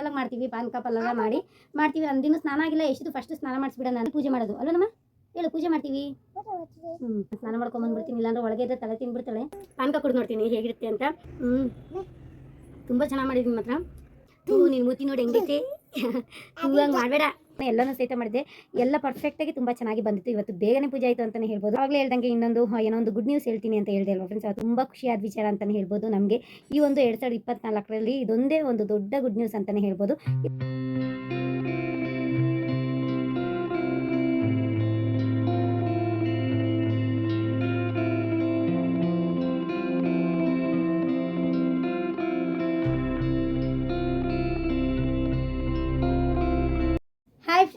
ಸಿಂಪಲಾಗಿ ಮಾಡ್ತೀವಿ ಪಾನಕ ಪಲ್ಲೆಲ್ಲ ಮಾಡಿ. ಮಾಡ್ತೀವಿ ಅಂದಿನ ಸ್ನಾನ ಆಗಿಲ್ಲ ಎಷ್ಟು ಫಸ್ಟ್ ಸ್ನಾನ ಮಾಡಿಸ್ಬಿಡೋಣ ನಾನು ಪೂಜೆ ಮಾಡೋದು. ಅಲ್ಲ ನಮ್ಮ? ಹೇಳು, ಪೂಜೆ ಮಾಡ್ತೀವಿ. ಹ್ಞೂ ಸ್ನಾನ ಮಾಡ್ಕೊಂಬಂದ್ಬಿಡ್ತೀನಿ ಇಲ್ಲಾಂದ್ರೆ ಒಳಗೆ ಇದ್ದರೆ ತಲೆ ತಿನ್ಬಿಡ್ತಾಳೆ. ಪಾನಕ ಕುಡ್ದು ನೋಡ್ತೀನಿ, ಹೇಗಿರುತ್ತೆ ಅಂತ. ಹ್ಞೂ ತುಂಬ ಚೆನ್ನಾಗಿ ಮಾಡಿದ್ದೀನಿ ಮಾತ್ರ. ಹ್ಞೂ ನೀನು ಮೂತಿ ನೋಡಿ ಹೆಂಗೈತಿ. ಹಂಗೆ ಮಾಡಬೇಡ. ಎಲ್ಲನೂ ಸಹಿತ ಮಾಡಿದೆ. ಎಲ್ಲ ಪರ್ಫೆಕ್ಟ್ ಆಗಿ ತುಂಬಾ ಚೆನ್ನಾಗಿ ಬಂದಿತ್ತು. ಇವತ್ತು ಬೇಗನೆ ಪೂಜೆ ಆಯಿತು ಅಂತಾನೆ ಹೇಳ್ಬೋದು. ಆಗ್ಲೇ ಹೇಳ್ದಂಗೆ ಇನ್ನೊಂದು ಏನೋ ಒಂದು ಗುಡ್ ನ್ಯೂಸ್ ಹೇಳ್ತೀನಿ ಅಂತ ಹೇಳಿದೆ ಅಲ್ವಾ ಫ್ರೆಂಡ್ಸ್ ತುಂಬ ಖುಷಿಯಾದ ವಿಚಾರ ಅಂತಾನೆ ಹೇಳ್ಬೋದು ನಮಗೆ. ಈ ಒಂದು ಎರಡು ಸಾವಿರದ ಇಪ್ಪತ್ನಾಲ್ಕರಲ್ಲಿ ಇದೊಂದೇ ಒಂದು ದೊಡ್ಡ ಗುಡ್ ನ್ಯೂಸ್ ಅಂತಾನೆ ಹೇಳ್ಬೋದು.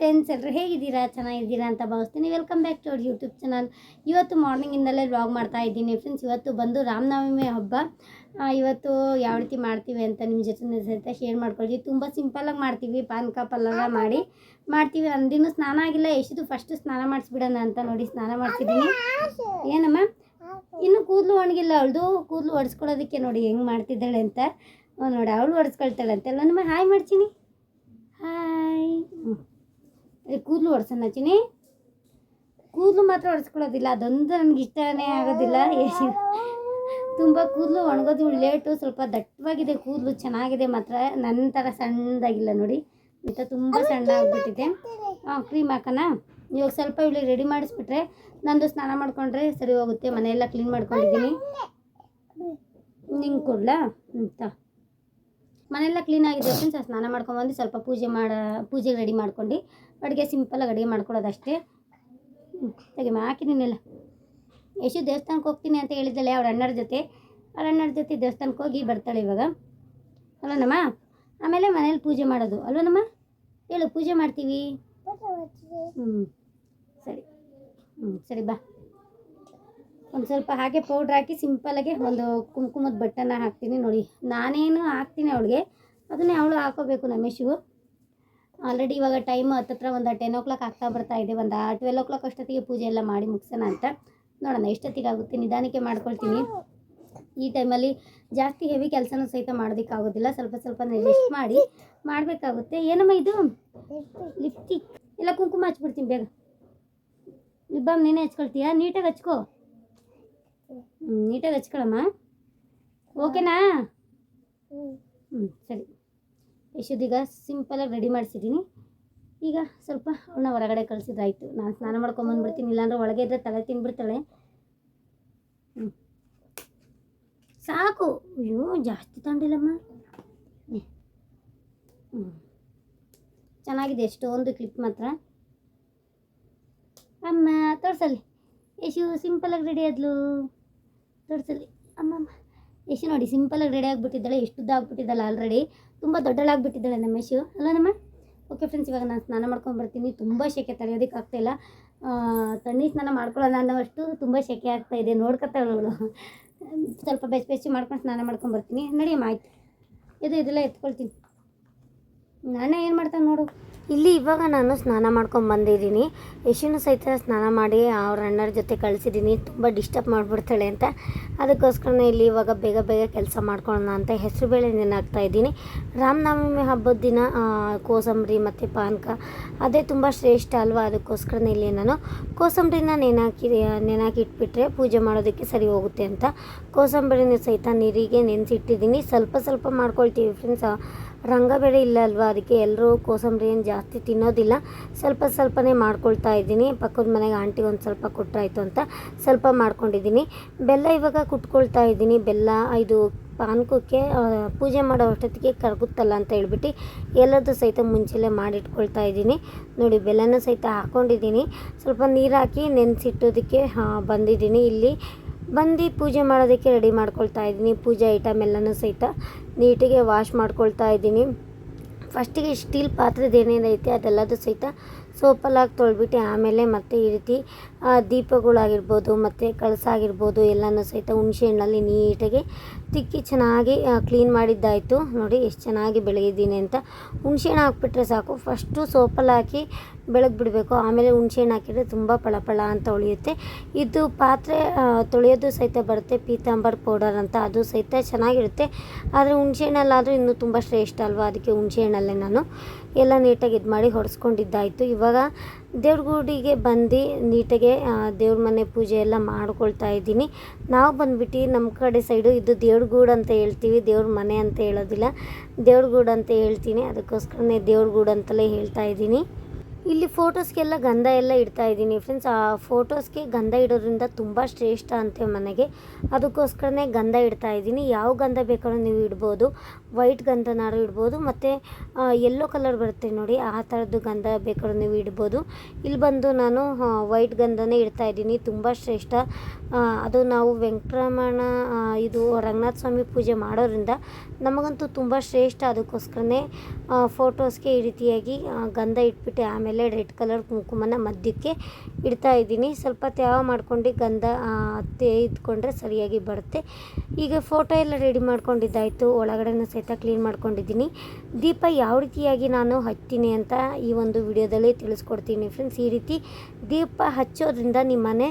ಫ್ರೆಂಡ್ಸ್ ಎಲ್ಲರೂ ಹೇಗಿದ್ದೀರಾ? ಚೆನ್ನಾಗಿದ್ದೀರಾ ಅಂತ ಭಾವಿಸ್ತೀನಿ. Welcome back to our YouTube channel ಇವತ್ತು ಮಾರ್ನಿಂಗಿಂದಲೇ ವ್ಲಾಗ್ ಮಾಡ್ತಾ ಇದ್ದೀನಿ. ಫ್ರೆಂಡ್ಸ್ ಇವತ್ತು ಬಂದು ರಾಮನವಮಿ ಹಬ್ಬ. ಇವತ್ತು ಯಾವ ರೀತಿ ಮಾಡ್ತೀವಿ ಅಂತ ನಿಮ್ಮ ಜೊತೆ ಸಹಿತ ಶೇರ್ ಮಾಡ್ಕೊಳ್ತೀವಿ. ತುಂಬ ಸಿಂಪಲಾಗಿ ಮಾಡ್ತೀವಿ. ಪಾನಕ ಪಲ್ಲೆಲ್ಲ ಮಾಡಿ ಮಾಡ್ತೀವಿ. ಅಂದಿನೂ ಸ್ನಾನ ಆಗಿಲ್ಲ. ಎಷ್ಟು ಫಸ್ಟ್ ಸ್ನಾನ ಮಾಡಿಸ್ಬಿಡೋಣ ಅಂತ ನೋಡಿ ಸ್ನಾನ ಮಾಡ್ತಿದ್ದೀನಿ ಏನಮ್ಮ? ಇನ್ನು ಕೂದಲು ಒಣಗಿಲ್ಲ. ಅವಳದು ಕೂದಲು ಒಡ್ಸ್ಕೊಳ್ಳೋದಕ್ಕೆ ನೋಡಿ ಹೆಂಗೆ ಮಾಡ್ತಿದ್ದಾಳೆ ಅಂತ. ನೋಡಿ ಅವಳು ಒಡಿಸ್ಕೊಳ್ತಾಳೆ ಅಂತೆಲ್ಲ ನಮ್ಮ ಹಾಯ್ ಮಾಡ್ತೀನಿ. ಹಾಯ್. ಕೂದಲು ಒಡ್ಸೋಣ ಚಿನಿ ಕೂದಲು ಮಾತ್ರ ಒಡ್ಸ್ಕೊಳ್ಳೋದಿಲ್ಲ ಅದೊಂದು ನನಗೆ ಇಷ್ಟನೇ ಆಗೋದಿಲ್ಲ. ತುಂಬ ಕೂದಲು ಒಣಗೋದು ಲೇಟು ಸ್ವಲ್ಪ ದಟ್ಟವಾಗಿದೆ ಕೂದಲು ಚೆನ್ನಾಗಿದೆ ಮಾತ್ರ. ನನ್ನ ಥರ ಸಣ್ಣದಾಗಿಲ್ಲ ನೋಡಿ. ಇಂಥ ತುಂಬ ಸಣ್ಣ ಆಗಿಬಿಟ್ಟಿದೆ. ಹಾಂ ಕ್ರೀಮ್ ಹಾಕೋಣ? ಇವಾಗ ಸ್ವಲ್ಪ ಇವಳಿಗೆ ರೆಡಿ ಮಾಡಿಸ್ಬಿಟ್ರೆ ನಂದು ಸ್ನಾನ ಮಾಡಿಕೊಂಡ್ರೆ ಸರಿ ಹೋಗುತ್ತೆ. ಮನೆಯೆಲ್ಲ ಕ್ಲೀನ್ ಮಾಡ್ಕೊಂಡಿದ್ದೀನಿ. ನಿಂಗೆ ಕೊಡ್ಲಾ? ಅಂತ ಮನೆಯೆಲ್ಲ ಕ್ಲೀನ್ ಆಗಿದೆ ಫ್ರೆಂಡ್ಸ್ ಸ್ನಾನ ಮಾಡ್ಕೊಂಡ್ಬಂದು ಸ್ವಲ್ಪ ಪೂಜೆ ಮಾಡ, ಪೂಜೆಗೆ ರೆಡಿ ಮಾಡ್ಕೊಂಡು ಅಡುಗೆ ಸಿಂಪಲಾಗಿ ಅಡುಗೆ ಮಾಡ್ಕೊಳ್ಳೋದಷ್ಟೇ. ತೆಗೆಮ ಹಾಕಿದ್ದೀನಿಲ್ಲ ಯಶು ದೇವಸ್ಥಾನಕ್ಕೆ ಹೋಗ್ತೀನಿ ಅಂತ ಹೇಳಿದ್ದಾಳೆ ಅವ್ರ ಅಣ್ಣರ ಜೊತೆ. ಅವ್ರ ಅಣ್ಣರ ಜೊತೆ ದೇವಸ್ಥಾನಕ್ಕೆ ಹೋಗಿ ಬರ್ತಾಳೆ ಇವಾಗ. ಅಲ್ವನಮ್ಮ ಆಮೇಲೆ ಮನೇಲಿ ಪೂಜೆ ಮಾಡೋದು. ಅಲ್ವನಮ್ಮ ಹೇಳು, ಪೂಜೆ ಮಾಡ್ತೀವಿ? ಹ್ಞೂ ಸರಿ. ಹ್ಞೂ ಸರಿ, ಬಾ. ಒಂದು ಸ್ವಲ್ಪ ಹಾಗೆ ಪೌಡ್ರ್ ಹಾಕಿ ಸಿಂಪಲಾಗಿ ಒಂದು ಕುಂಕುಮದ ಬಟ್ಟನ್ನ ಹಾಕ್ತೀನಿ ನೋಡಿ. ನಾನೇನು ಹಾಕ್ತೀನಿ ಅವಳಿಗೆ. ಅದನ್ನೇ ಅವಳು ಹಾಕೋಬೇಕು ನಮೇಶು ಆಲ್ರೆಡಿ ಇವಾಗ ಟೈಮ್ ಹತ್ತತ್ರ ಒಂದು ಟೆನ್ ಓ ಕ್ಲಾಕ್ ಆಗ್ತಾ ಬರ್ತಾ ಇದೆ. ಒಂದು ಟ್ವೆಲ್ ಓ ಕ್ಲಾಕ್ ಅಷ್ಟೊತ್ತಿಗೆ ಪೂಜೆ ಎಲ್ಲ ಮಾಡಿ ಮುಗಿಸೋಣ ಅಂತ. ನೋಡೋಣ ಎಷ್ಟೊತ್ತಿಗೆ ಆಗುತ್ತೆ ನಿಧಾನಕ್ಕೆ ಮಾಡ್ಕೊಳ್ತೀನಿ. ಈ ಟೈಮಲ್ಲಿ ಜಾಸ್ತಿ ಹೆವಿ ಕೆಲಸನೂ ಸಹಿತ ಮಾಡೋದಕ್ಕಾಗೋದಿಲ್ಲ. ಸ್ವಲ್ಪ ಸ್ವಲ್ಪ ರೆಸ್ಟ್ ಮಾಡಿ ಮಾಡಬೇಕಾಗುತ್ತೆ. ಏನಮ್ಮ ಇದು? ಲಿಪ್ಸ್ಟಿಕ್ ಎಲ್ಲ ಕುಂಕುಮ ಹಚ್ಬಿಡ್ತೀನಿ ಬೇಗ. ಲಿಬ್ಬಾಮ್ ನೀನೇ ಹಚ್ಕೊಳ್ತೀಯಾ? ನೀಟಾಗಿ ಹಚ್ಕೋ. ನೀಟಾಗಿ ಹಚ್ಕೊಳಮ್ಮ ಓಕೆನಾ? ಹ್ಞೂ ಸರಿ. ಯಶೋದೀಗ ಸಿಂಪಲಾಗಿ ರೆಡಿ ಮಾಡಿಸಿದ್ದೀನಿ ಈಗ ಸ್ವಲ್ಪ ಅವಳನ್ನ ಹೊರಗಡೆ ಕಳಿಸಿದ್ರಾಯ್ತು ನಾನು ಸ್ನಾನ ಮಾಡ್ಕೊಂಬಂದ್ಬಿಡ್ತೀನಿ ಇಲ್ಲಾಂದ್ರೆ ಒಳಗೆ ಇದ್ದರೆ ತಲೆ ತಿನ್ಬಿಡ್ತಾಳೆ ಹ್ಞೂ ಸಾಕು. ಅಯ್ಯೋ ಜಾಸ್ತಿ ತಂಡಿಲ್ಲಮ್ಮ. ಹ್ಞೂ ಹ್ಞೂ ಚೆನ್ನಾಗಿದೆ ಎಷ್ಟೊಂದು ಕ್ಲಿಪ್ ಮಾತ್ರ. ಅಮ್ಮ ತೋರಿಸಲ್ಲಿ. ಯಶು ಸಿಂಪಲಾಗಿ ರೆಡಿ ಆದ್ಲು. ತೋರ್ಸಲ್ಲಿ ಅಮ್ಮಮ್ಮ, ಯಶು ನೋಡಿ ಸಿಂಪಲಾಗಿ ರೆಡಿ ಆಗಿಬಿಟ್ಟಿದ್ದಾಳೆ ಎಷ್ಟು ಉದ್ದ ಆಲ್ರೆಡಿ ತುಂಬ ದೊಡ್ಡಳಾಗ್ಬಿಟ್ಟಿದ್ದಾಳೆ ನಮ್ಮ ಯಶು. ಅಲ್ಲ ನಮ್ಮ? ಓಕೆ ಫ್ರೆಂಡ್ಸ್ ಇವಾಗ ನಾನು ಸ್ನಾನ ಮಾಡ್ಕೊಂಡು ಬರ್ತೀನಿ. ತುಂಬ ಶೆಕೆ ತಡೆಯೋದಕ್ಕೆ ಆಗ್ತಾಯಿಲ್ಲ ತಣ್ಣೀರು ಸ್ನಾನ ಮಾಡ್ಕೊಳ್ಳೋಣ ಅನ್ನೋವಷ್ಟು ತುಂಬ ಸೆಕೆ ಆಗ್ತಾ ಇದೆ ನೋಡ್ಕೊತಾಳೆ ಅವಳು ಸ್ವಲ್ಪ ಬೆಚ್ಚ ಬೆಚ್ಚಿ ಮಾಡ್ಕೊಂಡು ಸ್ನಾನ ಮಾಡ್ಕೊಂಡು ಬರ್ತೀನಿ. ನಡಿಯಮ್ಮ ಆಯ್ತು. ಇದು ಇದೆಲ್ಲ ಎತ್ಕೊಳ್ತೀನಿ. ನಾನೇ ಏನು ಮಾಡ್ತಾನೆ ನೋಡು. ಇಲ್ಲಿ ಇವಾಗ ನಾನು ಸ್ನಾನ ಮಾಡ್ಕೊಂಡು ಬಂದಿದ್ದೀನಿ. ಯಶುನು ಸಹಿತ ಸ್ನಾನ ಮಾಡಿ ಅವ್ರ ಅಣ್ಣರ ಜೊತೆ ಕಳಿಸಿದ್ದೀನಿ. ತುಂಬ ಡಿಸ್ಟರ್ಬ್ ಮಾಡಿಬಿಡ್ತಾಳೆ ಅಂತ. ಅದಕ್ಕೋಸ್ಕರನೇ ಇಲ್ಲಿ ಇವಾಗ ಬೇಗ ಬೇಗ ಕೆಲಸ ಮಾಡ್ಕೊಳ್ಳೋಣ ಅಂತ ಹೆಸರುಬೇಳೆ ನೆನಾಗ್ತಾ ಇದ್ದೀನಿ. ರಾಮನವಮಿ ಹಬ್ಬದ ದಿನ ಕೋಸಂಬರಿ ಮತ್ತು ಪಾನಕ, ಅದೇ ತುಂಬ ಶ್ರೇಷ್ಠ ಅಲ್ವಾ? ಅದಕ್ಕೋಸ್ಕರನೇ ಇಲ್ಲಿ ನಾನು ಕೋಸಂಬರಿನ ನೆನಾಕಿ ನೆನಾಕಿ ಇಟ್ಬಿಟ್ರೆ ಪೂಜೆ ಮಾಡೋದಕ್ಕೆ ಸರಿ ಹೋಗುತ್ತೆ ಅಂತ. ಕೋಸಂಬರಿನ ಸಹಿತ ನೀರಿಗೆ ನೆನೆಸಿಟ್ಟಿದ್ದೀನಿ. ಸ್ವಲ್ಪ ಸ್ವಲ್ಪ ಮಾಡ್ಕೊಳ್ತೀವಿ ಫ್ರೆಂಡ್ಸ್ ರಂಗ ಬೇರೆ ಇಲ್ಲ ಅಲ್ವಾ? ಅದಕ್ಕೆ ಎಲ್ಲರೂ ಕೋಸಂಬರಿ ಏನು ಜಾಸ್ತಿ ತಿನ್ನೋದಿಲ್ಲ. ಸ್ವಲ್ಪ ಸ್ವಲ್ಪನೇ ಮಾಡ್ಕೊಳ್ತಾ ಇದ್ದೀನಿ. ಪಕ್ಕದ ಮನೆಗೆ ಆಂಟಿ ಒಂದು ಸ್ವಲ್ಪ ಕೊಟ್ಟರಾಯ್ತು ಅಂತ ಸ್ವಲ್ಪ ಮಾಡ್ಕೊಂಡಿದ್ದೀನಿ. ಬೆಲ್ಲ ಇವಾಗ ಕುಟ್ಕೊಳ್ತಾ ಇದ್ದೀನಿ. ಬೆಲ್ಲ ಇದು ಪಾನಕಕ್ಕೆ ಪೂಜೆ ಮಾಡೋ ಅಷ್ಟೊತ್ತಿಗೆ ಕರಗುತ್ತಲ್ಲ ಅಂತ ಹೇಳ್ಬಿಟ್ಟು ಎಲ್ಲದು ಸಹಿತ ಮುಂಚೆಲೆ ಮಾಡಿಟ್ಕೊಳ್ತಾ ಇದ್ದೀನಿ. ನೋಡಿ, ಬೆಲ್ಲನೂ ಸಹಿತ ಹಾಕ್ಕೊಂಡಿದ್ದೀನಿ ಸ್ವಲ್ಪ ನೀರು ಹಾಕಿ ನೆನೆಸಿಟ್ಟೋದಕ್ಕೆ ಬಂದಿದ್ದೀನಿ. ಇಲ್ಲಿ ಬಂದು ಪೂಜೆ ಮಾಡೋದಕ್ಕೆ ರೆಡಿ ಮಾಡ್ಕೊಳ್ತಾ ಇದ್ದೀನಿ. ಪೂಜೆ ಐಟಮ್ ಎಲ್ಲನೂ ಸಹಿತ ನೀಟಿಗೆ ವಾಶ್ ಮಾಡ್ಕೊಳ್ತಾ ಇದ್ದೀನಿ. ಫಸ್ಟಿಗೆ ಸ್ಟೀಲ್ ಪಾತ್ರದ ಏನೇನೈತೆ ಅದೆಲ್ಲದೂ ಸಹಿತ ಸೋಪಲ್ಲಿ ಹಾಕಿ ತೊಳ್ಬಿಟ್ಟು ಆಮೇಲೆ ಮತ್ತೆ ಈ ರೀತಿ ದೀಪಗಳಾಗಿರ್ಬೋದು ಮತ್ತು ಕಳಸ ಆಗಿರ್ಬೋದು ಎಲ್ಲನೂ ಸಹಿತ ಹುಣಸೆ ಹಣ್ಣಲ್ಲಿ ನೀಟಾಗಿ ತಿಕ್ಕಿ ಚೆನ್ನಾಗಿ ಕ್ಲೀನ್ ಮಾಡಿದ್ದಾಯಿತು. ನೋಡಿ, ಎಷ್ಟು ಚೆನ್ನಾಗಿ ಬೆಳಗಿದ್ದೀನಿ ಅಂತ. ಹುಣಸೆ ಹಣ್ಣು ಹಾಕ್ಬಿಟ್ರೆ ಸಾಕು. ಫಸ್ಟು ಸೋಪಲ್ಲಿ ಹಾಕಿ ಬೆಳಗ್ಗೆ ಬಿಡಬೇಕು. ಆಮೇಲೆ ಹುಣ್ಸೆಹಣ್ಣು ಹಾಕಿದರೆ ತುಂಬ ಪಳಪಳ ಅಂತ ಉಳಿಯುತ್ತೆ. ಇದು ಪಾತ್ರೆ ತೊಳೆಯೋದು ಸಹಿತ ಬರುತ್ತೆ. ಪೀತಾಂಬರ್ ಪೌಡರ್ ಅಂತ ಅದು ಸಹಿತ ಚೆನ್ನಾಗಿರುತ್ತೆ. ಆದರೆ ಹುಣಸೆಹಣ್ಣಲ್ಲಾದರೂ ಇನ್ನೂ ತುಂಬ ಶ್ರೇಷ್ಠ ಅಲ್ವಾ? ಅದಕ್ಕೆ ಹುಣ್ಸೆಹಣ್ಣಲ್ಲೇ ನಾನು ಎಲ್ಲ ನೀಟಾಗಿ ಇದು ಮಾಡಿ ಹೊಡೆಸ್ಕೊಂಡಿದ್ದಾಯಿತು. ಇವಾಗ ದೇವ್ರ ಗುಡಿಗೆ ಬಂದು ನೀಟಾಗೆ ದೇವ್ರ ಮನೆ ಪೂಜೆ ಎಲ್ಲ ಮಾಡ್ಕೊಳ್ತಾ ಇದ್ದೀನಿ. ನಾವು ಬಂದ್ಬಿಟ್ಟು ನಮ್ಮ ಕಡೆ ಸೈಡು ಇದು ದೇವ್ರ ಗೂಡು ಅಂತ ಹೇಳ್ತೀವಿ. ದೇವ್ರ ಮನೆ ಅಂತ ಹೇಳೋದಿಲ್ಲ. ದೇವ್ರ ಗೂಡು ಅಂತ ಹೇಳ್ತೀನಿ. ಅದಕ್ಕೋಸ್ಕರನೇ ದೇವ್ರ ಗೂಡು ಅಂತಲೇ ಹೇಳ್ತಾ ಇದ್ದೀನಿ. ಇಲ್ಲಿ ಫೋಟೋಸ್ಗೆಲ್ಲ ಗಂಧ ಎಲ್ಲ ಇಡ್ತಾ ಇದ್ದೀನಿ ಫ್ರೆಂಡ್ಸ್ ಆ ಫೋಟೋಸ್ಗೆ ಗಂಧ ಇಡೋದ್ರಿಂದ ತುಂಬ ಶ್ರೇಷ್ಠ ಅಂತೆ ಮನೆಗೆ. ಅದಕ್ಕೋಸ್ಕರನೇ ಗಂಧ ಇಡ್ತಾ ಇದ್ದೀನಿ. ಯಾವ ಗಂಧ ಬೇಕಾದ್ರೂ ನೀವು ಇಡ್ಬೋದು. ವೈಟ್ ಗಂಧನಾರು ಇಡ್ಬೋದು, ಮತ್ತು ಯೆಲ್ಲೋ ಕಲರ್ ಬರುತ್ತೆ ನೋಡಿ, ಆ ಥರದ್ದು ಗಂಧ ಬೇಕಾದ್ರೂ ನೀವು ಇಡ್ಬೋದು. ಇಲ್ಲಿ ಬಂದು ನಾನು ವೈಟ್ ಗಂಧನೇ ಇಡ್ತಾ ಇದ್ದೀನಿ, ತುಂಬ ಶ್ರೇಷ್ಠ. ಅದು ನಾವು ವೆಂಕಟರಮಣ ಇದು ರಂಗನಾಥ ಸ್ವಾಮಿ ಪೂಜೆ ಮಾಡೋದ್ರಿಂದ ನಮಗಂತೂ ತುಂಬ ಶ್ರೇಷ್ಠ ಅದಕ್ಕೋಸ್ಕರನೇ ಫೋಟೋಸ್ಗೆ ಈ ರೀತಿಯಾಗಿ ಗಂಧ ಇಟ್ಬಿಟ್ಟು ಆಮೇಲೆ ರೆಡ್ ಕಲರ್ ಕುಂಕುಮನ ಮಧ್ಯಕ್ಕೆ ಇಡ್ತಾ ಇದ್ದೀನಿ. ಸ್ವಲ್ಪ ತ್ಯಾವ ಮಾಡ್ಕೊಂಡು ಗಂಧ ತೆಗೆದುಕೊಂಡ್ರೆ ಸರಿಯಾಗಿ ಬರುತ್ತೆ. ಈಗ ಫೋಟೋ ಎಲ್ಲ ರೆಡಿ ಮಾಡ್ಕೊಂಡಿದ್ದಾಯಿತು, ಒಳಗಡೆನೂ ಸಹಿತ ಕ್ಲೀನ್ ಮಾಡ್ಕೊಂಡಿದ್ದೀನಿ. ದೀಪ ಯಾವ ರೀತಿಯಾಗಿ ನಾನು ಹಚ್ತೀನಿ ಅಂತ ಈ ಒಂದು ವಿಡಿಯೋದಲ್ಲಿ ತಿಳಿಸ್ಕೊಡ್ತೀನಿ ಫ್ರೆಂಡ್ಸ್ ಈ ರೀತಿ ದೀಪ ಹಚ್ಚೋದ್ರಿಂದ ನಿಮ್ಮ ಮನೆ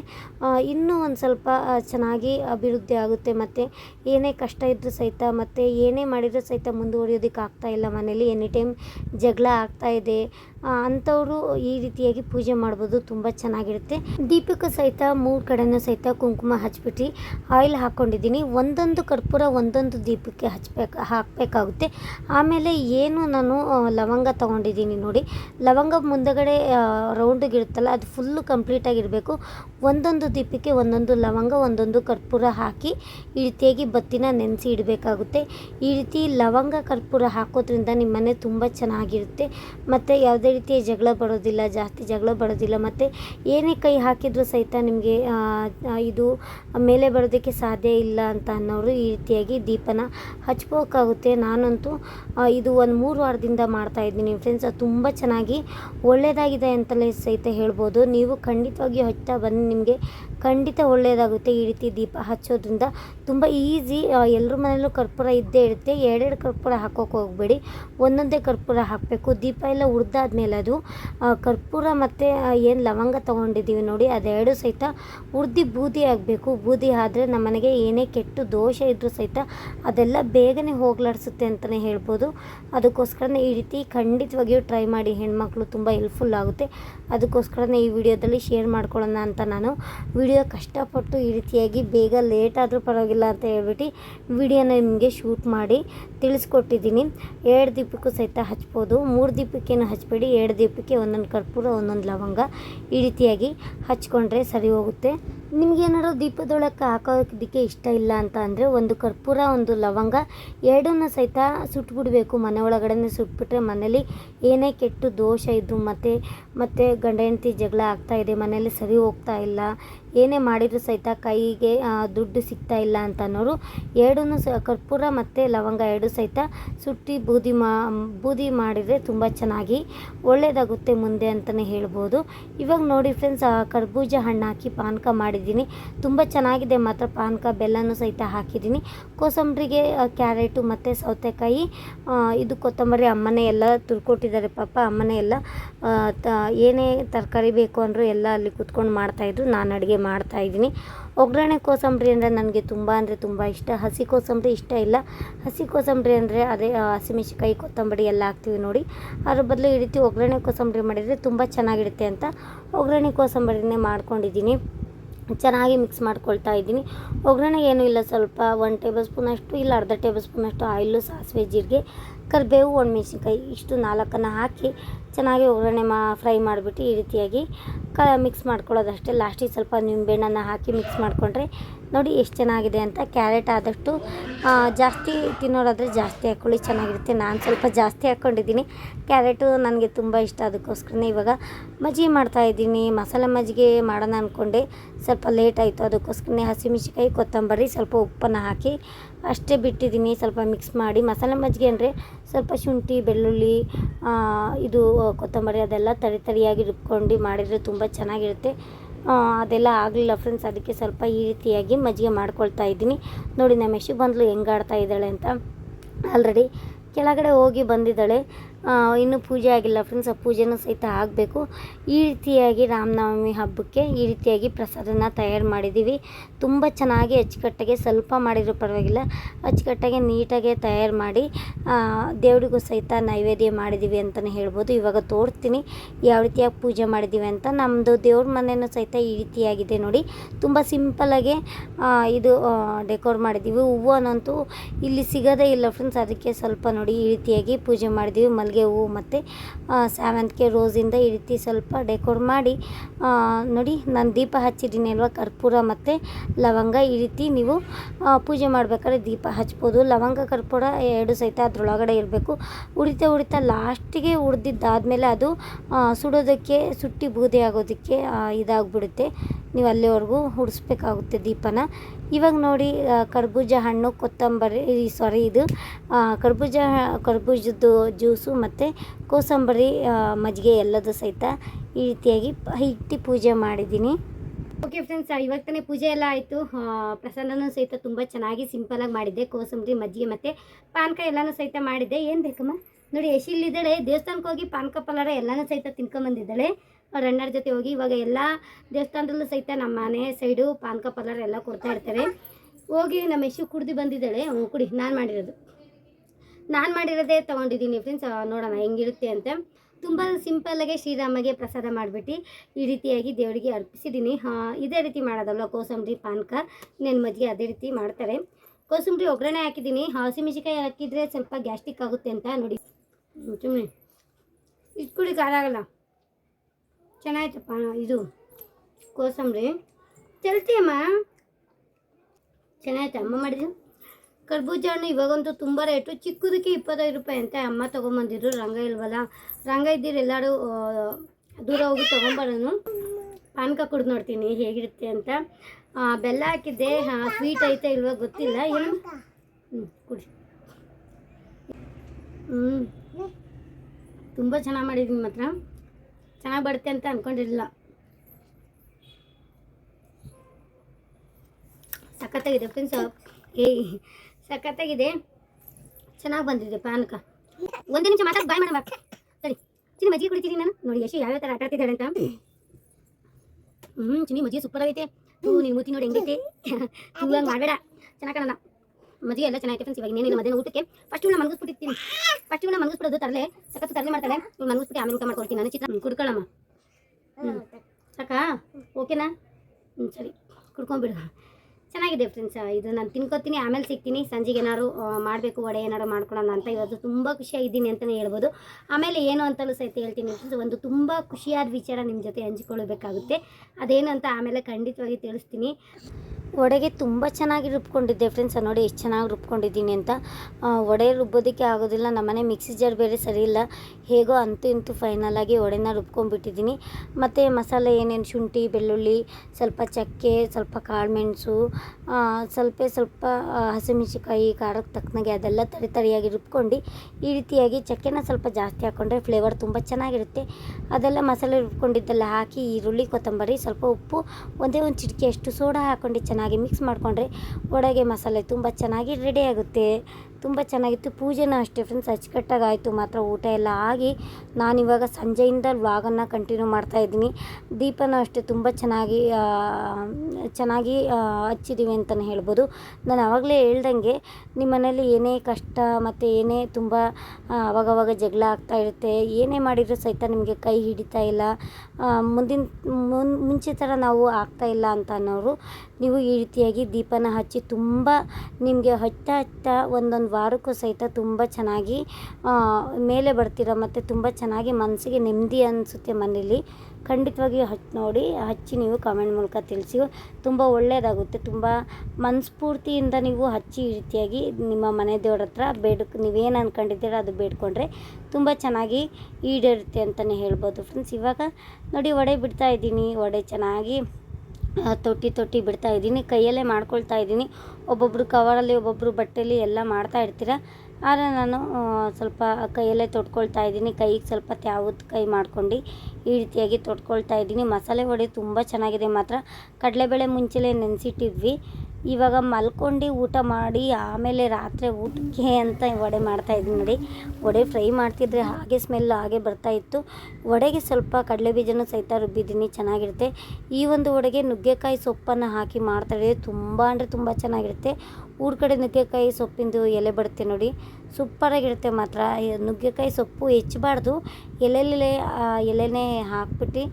ಇನ್ನೂ ಒಂದು ಸ್ವಲ್ಪ ಚೆನ್ನಾಗಿ ಅಭಿವೃದ್ಧಿ ಆಗುತ್ತೆ. ಮತ್ತು ಏನೇ ಕಷ್ಟ ಇದ್ದರೂ ಸಹಿತ, ಮತ್ತು ಏನೇ ಮಾಡಿದರೂ ಸಹಿತ ಮುಂದುವರಿಯೋದಕ್ಕೆ ಆಗ್ತಾ ಇಲ್ಲ ಮನೇಲಿ. ಎನಿ ಟೈಮ್ ಜಗಳ ಆಗ್ತಾ ಇದೆ. ಅಂಥವರು ಈ ರೀತಿಯಾಗಿ ಪೂಜೆ ಮಾಡ್ಬೋದು. ತುಂಬ ಚೆನ್ನಾಗಿರುತ್ತೆ. ದೀಪಕ್ಕೆ ಸಹಿತ ಮೂರು ಕಡೆನೂ ಸಹಿತ ಕುಂಕುಮ ಹಚ್ಬಿಟ್ಟು ಆಯಿಲ್ ಹಾಕ್ಕೊಂಡಿದ್ದೀನಿ ಒಂದೊಂದು ಕರ್ಪೂರ ಒಂದೊಂದು ದೀಪಕ್ಕೆ ಹಚ್ಬೇಕು ಹಾಕಬೇಕಾಗುತ್ತೆ ಆಮೇಲೆ ಏನು ನಾನು ಲವಂಗ ತೊಗೊಂಡಿದ್ದೀನಿ ನೋಡಿ. ಲವಂಗ ಮುಂದಗಡೆ ರೌಂಡಿಗಿರುತ್ತಲ್ಲ ಅದು ಫುಲ್ಲು ಕಂಪ್ಲೀಟಾಗಿರಬೇಕು ಒಂದೊಂದು ದೀಪಕ್ಕೆ ಒಂದೊಂದು ಲವಂಗ, ಒಂದೊಂದು ಕರ್ಪೂರ ಹಾಕಿ, ಈ ರೀತಿಯಾಗಿ ಬತ್ತಿನ ನೆನೆಸಿ ಇಡಬೇಕಾಗುತ್ತೆ. ಈ ರೀತಿ ಲವಂಗ ಕರ್ಪೂರ ಹಾಕೋದ್ರಿಂದ ನಿಮ್ಮ ಮನೆ ತುಂಬ ಚೆನ್ನಾಗಿರುತ್ತೆ. ಮತ್ತು ಯಾವುದೇ ರೀತಿಯ ಜಗಳ ಬರೋದಿಲ್ಲ, ಜಾಸ್ತಿ ಜಗಳ ಬರೋದಿಲ್ಲ, ಮತ್ತು ಏನೇ ಕೈ ಹಾಕಿದರೂ ಸಹಿತ ನಿಮಗೆ ಇದು ಮೇಲೆ ಬರೋದಕ್ಕೆ ಸಾಧ್ಯ ಇಲ್ಲ ಅಂತ ಅನ್ನೋರು ಈ ರೀತಿಯಾಗಿ ದೀಪನ ಹಚ್ಬೋಕಾಗುತ್ತೆ. ನಾನಂತೂ ಇದು ಒಂದು ಮೂರು ವಾರದಿಂದ ಮಾಡ್ತಾ ಇದ್ದೀನಿ. ಫ್ರೆಂಡ್ಸ್ ಅದು ತುಂಬ ಚೆನ್ನಾಗಿ ಒಳ್ಳೆಯದಾಗಿದೆ ಅಂತಲೇ ಸಹಿತ ಹೇಳ್ಬೋದು. ನೀವು ಖಂಡಿತವಾಗಿ ಹಚ್ತಾ ಬಂದು ನಿಮಗೆ ಖಂಡಿತ ಒಳ್ಳೆಯದಾಗುತ್ತೆ ಈ ರೀತಿ ದೀಪ ಹಚ್ಚೋದ್ರಿಂದ. ತುಂಬ ಈಸಿ ಎಲ್ಲರ ಮನೆಯಲ್ಲೂ ಕರ್ಪೂರ ಇದ್ದೇ ಇರುತ್ತೆ. ಎರಡೆರಡು ಕರ್ಪೂರ ಹಾಕೋಕೆ ಹೋಗಬೇಡಿ. ಒಂದೊಂದೇ ಕರ್ಪೂರ ಹಾಕಬೇಕು. ದೀಪ ಎಲ್ಲ ಉರಿದಾದ್ಮೇಲೆ ಅದು ಕರ್ಪೂರ ಮತ್ತು ಏನು ಲವಂಗ ತೊಗೊಂಡಿದ್ದೀವಿ ನೋಡಿ, ಅದೆರಡು ಸಹಿತ ಉರ್ದಿ ಬೂದಿ ಆಗಬೇಕು. ಬೂದಿ ಆದರೆ ನಮ್ಮ ಮನೆಗೆ ಏನೇ ಕೆಟ್ಟು ದೋಷ ಇದ್ದರೂ ಸಹಿತ ಅದೆಲ್ಲ ಬೇಗನೆ ಹೋಗ್ಲಾಡಿಸುತ್ತೆ ಅಂತಲೇ ಹೇಳ್ಬೋದು. ಅದಕ್ಕೋಸ್ಕರನೇ ಈ ರೀತಿ ಖಂಡಿತವಾಗಿಯೂ ಟ್ರೈ ಮಾಡಿ. ಹೆಣ್ಮಕ್ಳು ತುಂಬ ಹೆಲ್ಪ್ಫುಲ್ ಆಗುತ್ತೆ. ಅದಕ್ಕೋಸ್ಕರನೇ ಈ ವಿಡಿಯೋದಲ್ಲಿ ಶೇರ್ ಮಾಡ್ಕೊಳ್ಳೋಣ ಅಂತ ನಾನು ವಿಡಿಯೋ ಕಷ್ಟಪಟ್ಟು ಈ ರೀತಿಯಾಗಿ ಬೇಗ ಲೇಟ್ ಆದರೂ ಪರವಾಗಿಲ್ಲ ಅಂತ ಹೇಳ್ಬಿಟ್ಟು ವಿಡಿಯೋನ ನಿಮಗೆ ಶೂಟ್ ಮಾಡಿ ತಿಳಿಸ್ಕೊಟ್ಟಿದ್ದೀನಿ. ಎರಡು ದೀಪಕ್ಕೂ ಸಹಿತ ಹಚ್ಬೋದು. ಮೂರು ದೀಪಕ್ಕೇನು ಹಚ್ಚಬೇಡಿ ಎರಡು ದೀಪಕ್ಕೆ ಒಂದೊಂದು ಕರ್ಪೂರ, ಒಂದೊಂದು ಲವಂಗ ಈ ರೀತಿಯಾಗಿ ಹಚ್ಕೊಂಡ್ರೆ ಸರಿ ಹೋಗುತ್ತೆ. ನಿಮಗೇನಾದ್ರು ದೀಪದೊಳಕ್ಕೆ ಹಾಕೋದಕ್ಕೆ ಇಷ್ಟ ಇಲ್ಲ ಅಂತ ಅಂದರೆ ಒಂದು ಕರ್ಪೂರ, ಒಂದು ಲವಂಗ ಎರಡನ್ನ ಸಹಿತ ಸುಟ್ಬಿಡಬೇಕು. ಮನೆ ಒಳಗಡೆ ಸುಟ್ಬಿಟ್ರೆ ಮನೇಲಿ ಏನೇ ಕೆಟ್ಟು ದೋಷ ಇದ್ದು ಮತ್ತು ಮತ್ತು ಗಂಡ ಹೆಂಡತಿ ಜಗಳ ಆಗ್ತಾ ಇದೆ, ಮನೇಲಿ ಸರಿ ಹೋಗ್ತಾ ಇಲ್ಲ ಏನೇ ಮಾಡಿದರೂ ಸಹಿತ ಕೈಗೆ ದುಡ್ಡು ಸಿಗ್ತಾ ಇಲ್ಲ ಅಂತ ಅನ್ನೋರು ಎರಡೂ ಸ, ಕರ್ಪೂರ ಮತ್ತು ಲವಂಗ ಎರಡು ಸಹಿತ ಸುಟ್ಟಿ ಬೂದಿ ಮಾ, ಬೂದಿ ಮಾಡಿದರೆ ತುಂಬ ಚೆನ್ನಾಗಿ ಒಳ್ಳೆಯದಾಗುತ್ತೆ ಮುಂದೆ ಅಂತಲೇ ಹೇಳ್ಬೋದು. ಇವಾಗ ನೋಡಿ ಫ್ರೆಂಡ್ಸ್ ಕರ್ಬೂಜ ಹಣ್ಣು ಹಾಕಿ ಪಾನಕ ಮಾಡಿದ್ದೀನಿ. ತುಂಬ ಚೆನ್ನಾಗಿದೆ ಮಾತ್ರ ಪಾನಕ, ಬೆಲ್ಲನೂ ಸಹಿತ ಹಾಕಿದ್ದೀನಿ. ಕೋಸಂಬರಿಗೆ ಕ್ಯಾರೆಟು ಮತ್ತು ಸೌತೆಕಾಯಿ ಇದು ಕೊತ್ತಂಬರಿ ಅಮ್ಮನೇ ಎಲ್ಲ ತುರ್ಕೊಟ್ಟಿದ್ದಾರೆ ಪಾಪ, ಅಮ್ಮನೇ ಎಲ್ಲ ಏನೇ ತರಕಾರಿ ಬೇಕು ಅಂದರೂ ಎಲ್ಲ ಅಲ್ಲಿ ಕುತ್ಕೊಂಡು ಮಾಡ್ತಾಯಿದ್ರು ನಾನು ಅಡುಗೆ ಮಾಡ್ತಾಯಿದ್ದೀನಿ ಒಗ್ಗರಣೆ ಕೋಸಂಬರಿ ಅಂದರೆ ನನಗೆ ತುಂಬ ಅಂದರೆ ತುಂಬ ಇಷ್ಟ. ಹಸಿ ಕೋಸಂಬರಿ ಇಷ್ಟ ಇಲ್ಲ. ಹಸಿ ಕೋಸಂಬರಿ ಅಂದರೆ ಅದೇ ಹಸಿ ಹಸಿಮೆಣಸಿಕಾಯಿ ಕೊತ್ತಂಬರಿ ಎಲ್ಲ ಹಾಕ್ತೀವಿ ನೋಡಿ. ಅದ್ರ ಬದಲು ಈ ರೀತಿ ಒಗ್ಗರಣೆ ಕೋಸಂಬರಿ ಮಾಡಿದರೆ ತುಂಬ ಚೆನ್ನಾಗಿರುತ್ತೆ ಅಂತ ಒಗ್ಗರಣೆ ಕೋಸಂಬರಿನೇ ಮಾಡ್ಕೊಂಡಿದ್ದೀನಿ. ಚೆನ್ನಾಗಿ ಮಿಕ್ಸ್ ಮಾಡ್ಕೊಳ್ತಾ ಇದ್ದೀನಿ. ಒಗ್ಗರಣೆ ಏನೂ ಇಲ್ಲ, ಸ್ವಲ್ಪ ಒನ್ ಟೇಬಲ್ ಸ್ಪೂನಷ್ಟು ಇಲ್ಲ, ಅರ್ಧ ಟೇಬಲ್ ಸ್ಪೂನಷ್ಟು ಆಯಿಲು, ಸಾಸಿವೆ, ಜೀರಿಗೆ ಕರಿಬೇವು, ಒಣಮೆಣ್ಸಿನ್ಕಾಯಿ ಇಷ್ಟು ನಾಲ್ಕನ್ನು ಹಾಕಿ ಚೆನ್ನಾಗಿ ಒಗ್ಗರಣೆ ಮಾ, ಫ್ರೈ ಮಾಡಿಬಿಟ್ಟು ಈ ರೀತಿಯಾಗಿ ಕ ಮಿಕ್ಸ್ ಮಾಡ್ಕೊಳ್ಳೋದಷ್ಟೇ. ಲಾಸ್ಟಿಗೆ ಸ್ವಲ್ಪ ನಿಂಬೆಹಣ್ಣನ್ನು ಹಾಕಿ ಮಿಕ್ಸ್ ಮಾಡಿಕೊಂಡ್ರೆ ನೋಡಿ ಎಷ್ಟು ಚೆನ್ನಾಗಿದೆ ಅಂತ. ಕ್ಯಾರೆಟ್ ಆದಷ್ಟು ಜಾಸ್ತಿ ತಿನ್ನೋರಾದರೆ ಜಾಸ್ತಿ ಹಾಕ್ಕೊಳ್ಳಿ, ಚೆನ್ನಾಗಿರುತ್ತೆ. ನಾನು ಸ್ವಲ್ಪ ಜಾಸ್ತಿ ಹಾಕ್ಕೊಂಡಿದ್ದೀನಿ. ಕ್ಯಾರೆಟು ನನಗೆ ತುಂಬ ಇಷ್ಟ. ಅದಕ್ಕೋಸ್ಕರನೇ ಇವಾಗ ಮಜ್ಜಿಗೆ ಮಾಡ್ತಾಯಿದ್ದೀನಿ ಮಸಾಲೆ ಮಜ್ಜಿಗೆ ಮಾಡೋಣ ಅಂದ್ಕೊಂಡೆ ಸ್ವಲ್ಪ ಲೇಟ್ ಆಯಿತು. ಅದಕ್ಕೋಸ್ಕರನೇ ಹಸಿಮೆಣ್ಸಿಕಾಯಿ ಕೊತ್ತಂಬರಿ, ಸ್ವಲ್ಪ ಉಪ್ಪನ್ನು ಹಾಕಿ ಅಷ್ಟೇ ಬಿಟ್ಟಿದ್ದೀನಿ. ಸ್ವಲ್ಪ ಮಿಕ್ಸ್ ಮಾಡಿ ಮಸಾಲೆ ಮಜ್ಜಿಗೆ ಅಂದರೆ ಸ್ವಲ್ಪ ಶುಂಠಿ, ಬೆಳ್ಳುಳ್ಳಿ ಇದು ಕೊತ್ತಂಬರಿ ಅದೆಲ್ಲ ತರಿ ತರಿಯಾಗಿ ರುಬ್ಕೊಂಡು ಮಾಡಿದರೆ ತುಂಬ ಚೆನ್ನಾಗಿರುತ್ತೆ. ಅದೆಲ್ಲ ಆಗಲಿಲ್ಲ ಫ್ರೆಂಡ್ಸ್ ಅದಕ್ಕೆ ಸ್ವಲ್ಪ ಈ ರೀತಿಯಾಗಿ ಮಜ್ಜಿಗೆ ಮಾಡ್ಕೊಳ್ತಾ ಇದ್ದೀನಿ. ನೋಡಿ, ನಮ್ಮ ಯಶು ಬಂದಲು ಹೆಂಗಾಡ್ತಾ ಇದ್ದಾಳೆ ಅಂತ. ಆಲ್ರೆಡಿ ಕೆಳಗಡೆ ಹೋಗಿ ಬಂದಿದ್ದಾಳೆ. ಇನ್ನೂ ಪೂಜೆ ಆಗಿಲ್ಲ ಫ್ರೆಂಡ್ಸ್ ಆ ಪೂಜೆನೂ ಸಹಿತ ಆಗಬೇಕು. ಈ ರೀತಿಯಾಗಿ ರಾಮನವಮಿ ಹಬ್ಬಕ್ಕೆ ಈ ರೀತಿಯಾಗಿ ಪ್ರಸಾದನ ತಯಾರು ಮಾಡಿದ್ದೀವಿ. ತುಂಬ ಚೆನ್ನಾಗಿ ಅಚ್ಚುಕಟ್ಟಾಗೆ ಸ್ವಲ್ಪ ಮಾಡಿದರೂ ಪರವಾಗಿಲ್ಲ, ಅಚ್ಚುಕಟ್ಟಾಗೆ ನೀಟಾಗೆ ತಯಾರು ಮಾಡಿ ದೇವರಿಗೂ ಸಹಿತ ನೈವೇದ್ಯ ಮಾಡಿದ್ದೀವಿ ಅಂತಲೇ ಹೇಳ್ಬೋದು. ಇವಾಗ ತೋರಿಸ್ತೀನಿ ಯಾವ ರೀತಿಯಾಗಿ ಪೂಜೆ ಮಾಡಿದ್ದೀವಿ ಅಂತ. ನಮ್ಮದು ದೇವ್ರ ಮನೆಯೂ ಸಹಿತ ಈ ರೀತಿಯಾಗಿದೆ ನೋಡಿ. ತುಂಬ ಸಿಂಪಲಾಗೆ ಇದು ಡೆಕೋರ್ ಮಾಡಿದ್ದೀವಿ. ಹೂವು ಅನ್ನಂತೂ ಇಲ್ಲಿ ಸಿಗೋದೇ ಇಲ್ಲ ಫ್ರೆಂಡ್ಸ್ ಅದಕ್ಕೆ ಸ್ವಲ್ಪ ನೋಡಿ ಈ ರೀತಿಯಾಗಿ ಪೂಜೆ ಮಾಡಿದ್ದೀವಿ. ಮಲ್ಲಿಗೆ ಹೂವು ಮತ್ತು ಸೇವಂತಿಗೆ ರೋಸಿಂದ ಈ ರೀತಿ ಸ್ವಲ್ಪ ಡೆಕೋರ್ ಮಾಡಿ ನೋಡಿ ನಾನು ದೀಪ ಹಚ್ಚಿದ್ದೀನಿ ಅಲ್ವ, ಕರ್ಪೂರ ಮತ್ತು ಲವಂಗ ಈ ರೀತಿ ನೀವು ಪೂಜೆ ಮಾಡಬೇಕಾದ್ರೆ ದೀಪ ಹಚ್ಬೋದು. ಲವಂಗ, ಕರ್ಪೂರ ಎರಡು ಸಹಿತ ಅದರೊಳಗಡೆ ಇರಬೇಕು. ಉಳಿತಾ ಉಳಿತಾ ಲಾಸ್ಟಿಗೆ ಉಡ್ದಿದ್ದಾದಮೇಲೆ ಅದು ಸುಡೋದಕ್ಕೆ, ಸುಟ್ಟಿ ಬೂದಿ ಆಗೋದಕ್ಕೆ ಇದಾಗ್ಬಿಡುತ್ತೆ. ನೀವು ಅಲ್ಲಿವರೆಗೂ ಹುಡಿಸ್ಬೇಕಾಗುತ್ತೆ ದೀಪನ. ಇವಾಗ ನೋಡಿ ಕರ್ಬೂಜ ಹಣ್ಣು, ಕೊತ್ತಂಬರಿ ಸಾರಿ ಇದು ಕರ್ಬೂಜ, ಕರ್ಬೂಜದ್ದು ಜ್ಯೂಸು ಮತ್ತು ಕೋಸಂಬರಿ ಮಜ್ಜಿಗೆ ಎಲ್ಲದೂ ಸಹಿತ ಈ ರೀತಿಯಾಗಿ ಇಟ್ಟು ಪೂಜೆ ಮಾಡಿದ್ದೀನಿ. ಓಕೆ ಫ್ರೆಂಡ್ಸ್ ಇವಾಗ ತಾನೇ ಪೂಜೆ ಎಲ್ಲ ಆಯಿತು. ಪ್ರಸಾದನೂ ಸಹಿತ ತುಂಬ ಚೆನ್ನಾಗಿ ಸಿಂಪಲಾಗಿ ಮಾಡಿದ್ದೆ. ಕೋಸಂಬರಿ, ಮಜ್ಜಿಗೆ ಮತ್ತು ಪಾನಕ ಎಲ್ಲನೂ ಸಹಿತ ಮಾಡಿದ್ದೆ. ಏನು ಬೇಕಮ್ಮ? ನೋಡಿ ಯಶಿಲ್ಲಿದ್ದಾಳೆ ದೇವಸ್ಥಾನಕ್ಕೆ ಹೋಗಿ ಪಾನಕ, ಪಲಾರ ಎಲ್ಲನೂ ಸಹಿತ ತಿನ್ಕೊಂಬಂದಿದ್ದಾಳೆ ಅವ್ರ ಅಣ್ಣರ ಜೊತೆ ಹೋಗಿ ಇವಾಗ ಎಲ್ಲ ದೇವಸ್ಥಾನದಲ್ಲೂ ಸಹಿತ ನಮ್ಮ ಮನೆ ಸೈಡು ಪಾನಕ, ಪಲಾರ ಎಲ್ಲ ಕೊಡ್ತಾ ಇರ್ತಾರೆ. ಹೋಗಿ ನಮ್ಮ ಯಶು ಕುಡ್ದು ಬಂದಿದ್ದಾಳೆ. ಕುಡಿ, ನಾನು ಮಾಡಿರೋದು. ನಾನು ಮಾಡಿರೋದೇ ತೊಗೊಂಡಿದ್ದೀನಿ ಫ್ರೆಂಡ್ಸ್ ನೋಡೋಣ ಹೆಂಗಿರುತ್ತೆ ಅಂತ. ತುಂಬ ಸಿಂಪಲ್ಲಾಗೆ ಶ್ರೀರಾಮಗೆ ಪ್ರಸಾದ ಮಾಡಿಬಿಟ್ಟು ಈ ರೀತಿಯಾಗಿ ದೇವರಿಗೆ ಅರ್ಪಿಸಿದ್ದೀನಿ. ಇದೇ ರೀತಿ ಮಾಡೋದಲ್ವ? ಕೋಸಂಬರಿ ಪಾನಕ ನೆನ್ ಮಜ್ಜಿಗೆ ಅದೇ ರೀತಿ ಮಾಡ್ತಾರೆ. ಕೋಸಂಬರಿ ಒಗ್ಗರಣೆ ಹಾಕಿದ್ದೀನಿ. ಹಸಿಮೆಣಸಿಕಾಯಿ ಹಾಕಿದರೆ ಸ್ವಲ್ಪ ಗ್ಯಾಸ್ಟ್ರಿಕ್ ಆಗುತ್ತೆ ಅಂತ ನೋಡಿ. ಸುಮ್ಮನೆ ಇಟ್ಕೊಳ್ಳಿ ಖಾರ ಆಗಲ್ಲ. ಇದು ಕೋಸಂಬರಿ. ಚಲ್ತಿಯಮ್ಮ ಚೆನ್ನಾಗಿತ್ತು ಅಮ್ಮ ಮಾಡಿದ್ರು ಕರ್ಬೂಜ ಹಣ್ಣು ಇವಾಗಂತೂ ತುಂಬ ರೇಟು. ಚಿಕ್ಕದಕ್ಕೆ ಇಪ್ಪತ್ತೈದು ರೂಪಾಯಿ ಅಂತ. ಅಮ್ಮ ತೊಗೊಂಬಂದಿದ್ರು. ರಂಗ ಇಲ್ವಲ್ಲ? ರಂಗ ಇದ್ದೀರಿ ಎಲ್ಲರೂ ದೂರ ಹೋಗಿ ತೊಗೊಂಬರೋನು. ಪಾನಕ ಕುಡ್ದು ನೋಡ್ತೀನಿ ಹೇಗಿರುತ್ತೆ ಅಂತ. ಬೆಲ್ಲ ಹಾಕಿದ್ದೆ. ಸ್ವೀಟ್ ಐತೆ ಇಲ್ವಾ ಗೊತ್ತಿಲ್ಲ. ಏನು? ಹ್ಞೂ ಕುಡಿ. ಹ್ಞೂ ತುಂಬ ಚೆನ್ನಾಗಿ ಮಾಡಿದ್ದೀನಿ ಮಾತ್ರ. ಚೆನ್ನಾಗಿ ಬರುತ್ತೆ ಅಂತ ಅಂದ್ಕೊಂಡಿರಲಿಲ್ಲ ಸಖತ್ತಾಗಿದೆ ಫ್ರೆಂಡ್ಸ್ ಏಯ್ ಸಖತ್ತಾಗಿದೆ. ಚೆನ್ನಾಗಿ ಬಂದಿದೆ ಪಾನಕ. ಒಂದೇ ನಿಮಿಷ ಮಾತಾಡಿ ಬಾಯ್ ಮಾಡಮ್ಮ ಸರಿ ಚಿನ್ನಿ ಮಜ್ಜಿಗೆ ಕುಡಿತೀನಿ ನಾನು. ನೋಡಿ ಯಶಿ ಯಾವ್ಯಾವ ಥರ ಆಟ ಆಡ್ತಿದ್ದಾಳೆ ಅಂತ. ಹ್ಞೂ ಚಿನಿ ಮಜ್ಜಿಗೆ ಸೂಪರ್ ಆಗೈತೆ. ಹ್ಞೂ ನೀನು ಮೂತಿ ನೋಡಿ ಹೆಂಗೈತೆ. ಹೂ ಹಂಗೆ ಮಾಡಬೇಡ. ಚೆನ್ನಾಗಿ ಕಾಣಲ್ಲ ಮಜ್ಜಿಗೆ ಎಲ್ಲ ಚೆನ್ನಾಗಿ ಫ್ರೆಂಡ್ಸ್ ಇವಾಗ ನೀನು ಮಧ್ಯಾಹ್ನ ಊಟಕ್ಕೆ? ಫಸ್ಟ್ ಇವನ್ನ ಮನಗಿಸ್ಬಿಟ್ಟಿರ್ತೀನಿ ಫಸ್ಟ್ ಇವನ್ನ ಮನಗಿಸ್ಬಿಡೋದು ತರಲೆ. ಸಖತ್ತು ತರಲೆ ಮಾಡ್ತಾಳೆ. ಇವ್ನು ಮನಗಿಸ್ಬಿಟ್ಟು ಆಮೇಲೆ ಊಟ ಮಾಡ್ಕೊಳ್ತೀನಿ ನಾನು. ಚಿತ್ರ ಕುಡ್ಕೊಳ್ಳಮ್ಮ. ಹ್ಞೂ ಸಾಕಾ? ಓಕೆನಾ? ಹ್ಞೂ ಸರಿ. ಕುಡ್ಕೊಂಬಿಡು ಚೆನ್ನಾಗಿದೆ ಫ್ರೆಂಡ್ಸ್ ಇದು ನಾನು ತಿನ್ಕೋತೀನಿ, ಆಮೇಲೆ ಸಿಗ್ತೀನಿ. ಸಂಜೆಗೆ ಏನಾದ್ರು ಮಾಡಬೇಕು, ವಡೆ ಏನಾದ್ರು ಮಾಡ್ಕೊಳ್ಳೋಣ ಅಂತ ಇವತ್ತು ತುಂಬ ಖುಷಿಯಾಗಿದ್ದೀನಿ ಅಂತಲೇ ಹೇಳ್ಬೋದು. ಆಮೇಲೆ ಏನು ಅಂತಲೂ ಸಹಿತ ಹೇಳ್ತೀನಿ ಫ್ರೆಂಡ್ಸ್ ಒಂದು ತುಂಬ ಖುಷಿಯಾದ ವಿಚಾರ ನಿಮ್ಮ ಜೊತೆ ಹಂಚಿಕೊಳ್ಳಬೇಕಾಗುತ್ತೆ ಅದೇನು ಅಂತ ಆಮೇಲೆ ಖಂಡಿತವಾಗಿ ತಿಳಿಸ್ತೀನಿ. ವಡೆಗೆ ತುಂಬ ಚೆನ್ನಾಗಿ ರುಬ್ಕೊಂಡಿದ್ದೆ ಫ್ರೆಂಡ್ಸ್ ನೋಡಿ ಎಷ್ಟು ಚೆನ್ನಾಗಿ ರುಬ್ಕೊಂಡಿದ್ದೀನಿ ಅಂತ. ವಡೆ ರುಬ್ಬೋದಕ್ಕೆ ಆಗೋದಿಲ್ಲ. ನಮ್ಮನೆ ಮಿಕ್ಸಿ ಜಾರ್ ಬೇರೆ ಸರಿ ಇಲ್ಲ. ಹೇಗೋ ಅಂತೂ ಇಂತೂ ಫೈನಲ್ ಆಗಿ ವಡೆನ ರುಬ್ಕೊಂಡ್ಬಿಟ್ಟಿದ್ದೀನಿ. ಮತ್ತು ಮಸಾಲೆ ಏನೇನು, ಶುಂಠಿ, ಬೆಳ್ಳುಳ್ಳಿ, ಸ್ವಲ್ಪ ಚಕ್ಕೆ, ಸ್ವಲ್ಪ ಕಾಳುಮೆಣಸು ಸ್ವಲ್ಪ ಸ್ವಲ್ಪ ಹಸಿಮೆಣಸಿಕಾಯಿ ಖಾರಕ್ಕೆ ತಕ್ಕನಾಗೆ ಅದೆಲ್ಲ ತರಿ ತರಿಯಾಗಿ ರುಬ್ಕೊಂಡು ಈ ರೀತಿಯಾಗಿ ಚಕ್ಕೆನ ಸ್ವಲ್ಪ ಜಾಸ್ತಿ ಹಾಕ್ಕೊಂಡ್ರೆ ಫ್ಲೇವರ್ ತುಂಬ ಚೆನ್ನಾಗಿರುತ್ತೆ. ಅದೆಲ್ಲ ಮಸಾಲೆ ರುಬ್ಕೊಂಡಿದ್ದೆಲ್ಲ ಹಾಕಿ ಈರುಳ್ಳಿ, ಕೊತ್ತಂಬರಿ, ಸ್ವಲ್ಪ ಉಪ್ಪು, ಒಂದೇ ಒಂದು ಚಿಟಿಕೆಯಷ್ಟು ಸೋಡಾ ಹಾಕ್ಕೊಂಡು ಚೆನ್ನಾಗಿ ಮಿಕ್ಸ್ ಮಾಡಿಕೊಂಡ್ರೆ ವಡೆಗೆ ಮಸಾಲೆ ತುಂಬ ಚೆನ್ನಾಗಿ ರೆಡಿ ಆಗುತ್ತೆ. ತುಂಬ ಚೆನ್ನಾಗಿತ್ತು. ಪೂಜೆನೂ ಅಷ್ಟೇ ಫ್ರೆಂಡ್ಸ್ ಅಚ್ಚುಕಟ್ಟಾಗಿ ಆಯಿತು ಮಾತ್ರ ಊಟ ಎಲ್ಲ ಆಗಿ ನಾನಿವಾಗ ಸಂಜೆಯಿಂದ ವ್ಲಾಗನ್ನು ಕಂಟಿನ್ಯೂ ಮಾಡ್ತಾಯಿದ್ದೀನಿ ದೀಪನೂ ಅಷ್ಟೇ ತುಂಬ ಚೆನ್ನಾಗಿ ಚೆನ್ನಾಗಿ ಹಚ್ಚಿದ್ದೀವಿ ಅಂತಲೇ ಹೇಳ್ಬೋದು. ನಾನು ಆವಾಗಲೇ ಹೇಳ್ದಂಗೆ ನಿಮ್ಮ ಮನೇಲಿ ಏನೇ ಕಷ್ಟ ಮತ್ತು ಏನೇ ತುಂಬ ಅವಾಗವಾಗ ಜಗಳ ಆಗ್ತಾ ಇರುತ್ತೆ, ಏನೇ ಮಾಡಿದರೂ ಸಹಿತ ನಿಮಗೆ ಕೈ ಹಿಡಿತಾ ಇಲ್ಲ ಮುಂದಿನ, ಮುನ್, ಮುಂಚೆ ಥರ ನಾವು ಆಗ್ತಾ ಇಲ್ಲ ಅಂತ ಅನ್ನೋರು, ನೀವು ಈ ರೀತಿಯಾಗಿ ದೀಪನ ಹಚ್ಚಿ ತುಂಬ ನಿಮಗೆ ಹಚ್ಚ ಹಚ್ಚ ಒಂದೊಂದು ವಾರಕ್ಕೂ ಸಹಿತ ತುಂಬ ಚೆನ್ನಾಗಿ ಮೇಲೆ ಬರ್ತೀರ ಮತ್ತು ತುಂಬ ಚೆನ್ನಾಗಿ ಮನಸ್ಸಿಗೆ ನೆಮ್ಮದಿ ಅನಿಸುತ್ತೆ ಮನೇಲಿ. ಖಂಡಿತವಾಗಿ ಹಚ್ಚಿ ನೋಡಿ, ಹಚ್ಚಿ ನೀವು ಕಮೆಂಟ್ ಮೂಲಕ ತಿಳಿಸಿ. ತುಂಬ ಒಳ್ಳೆಯದಾಗುತ್ತೆ ತುಂಬ ಮನಸ್ಫೂರ್ತಿಯಿಂದ ನೀವು ಹಚ್ಚಿ ರೀತಿಯಾಗಿ ನಿಮ್ಮ ಮನೆ ದೇವ್ರ ಹತ್ರ ಬೇಡಕ್ಕೆ ನೀವೇನು ಅಂದ್ಕೊಂಡಿದ್ದೀರ ಅದು ಬೇಡ್ಕೊಂಡ್ರೆ ತುಂಬ ಚೆನ್ನಾಗಿ ಈಡೇರುತ್ತೆ ಅಂತಲೇ ಹೇಳ್ಬೋದು. ಫ್ರೆಂಡ್ಸ್ ಇವಾಗ ನೋಡಿ ವಡೆ ಬಿಡ್ತಾ ಇದ್ದೀನಿ. ವಡೆ ಚೆನ್ನಾಗಿ ತೊಟ್ಟಿ ತೊಟ್ಟಿ ಬಿಡ್ತಾ ಇದ್ದೀನಿ. ಕೈಯಲ್ಲೇ ಮಾಡ್ಕೊಳ್ತಾ ಇದ್ದೀನಿ. ಒಬ್ಬೊಬ್ಬರು ಕವರಲ್ಲಿ ಒಬ್ಬೊಬ್ಬರು ಬಟ್ಟೆಯಲ್ಲಿ ಎಲ್ಲ ಮಾಡ್ತಾ ಇರ್ತೀರ? ಆದರೆ ನಾನು ಸ್ವಲ್ಪ ಕೈಯಲ್ಲೇ ತೊಟ್ಕೊಳ್ತಾ ಇದ್ದೀನಿ. ಕೈಗೆ ಸ್ವಲ್ಪ ತ್ಯಾವದ ಕೈ ಮಾಡ್ಕೊಂಡು ಈ ರೀತಿಯಾಗಿ ತೊಟ್ಕೊಳ್ತಾ ಇದ್ದೀನಿ. ಮಸಾಲೆ ವಡೆ ತುಂಬ ಚೆನ್ನಾಗಿದೆ ಮಾತ್ರ. ಕಡಲೆಬೇಳೆ ಮುಂಚೆಲೇ ನೆನೆಸಿಟ್ಟಿದ್ವಿ. ಇವಾಗ ಮಲ್ಕೊಂಡು ಊಟ ಮಾಡಿ, ಆಮೇಲೆ ರಾತ್ರಿ ಊಟಕ್ಕೆ ಅಂತ ವಡೆ ಮಾಡ್ತಾ ಇದ್ದೀನಿ ನೋಡಿ. ವಡೆ ಫ್ರೈ ಮಾಡ್ತಿದ್ರೆ ಹಾಗೆ ಸ್ಮೆಲ್ ಹಾಗೆ ಬರ್ತಾ ಇತ್ತು. ವಡೆಗೆ ಸ್ವಲ್ಪ ಕಡಲೆ ಬೀಜನೂ ಸಹಿತ ರುಬ್ಬಿದ್ದೀನಿ, ಚೆನ್ನಾಗಿರುತ್ತೆ. ಈ ಒಂದು ವಡೆಗೆ ನುಗ್ಗೆಕಾಯಿ ಸೊಪ್ಪನ್ನು ಹಾಕಿ ಮಾಡ್ತಾರೆ ತುಂಬ ಅಂದರೆ ತುಂಬ ಚೆನ್ನಾಗಿರುತ್ತೆ. ಊರ ಕಡೆ ನುಗ್ಗೆಕಾಯಿ ಸೊಪ್ಪಿಂದು ಎಲೆ ಬರುತ್ತೆ ನೋಡಿ. ಸೂಪರಾಗಿರುತ್ತೆ ಮಾತ್ರ. ನುಗ್ಗೆಕಾಯಿ ಸೊಪ್ಪು ಹೆಚ್ಚಬಾರ್ದು. ಎಲೆಲೆ ಎಲೆನೇ ಹಾಕ್ಬಿಟ್ಟು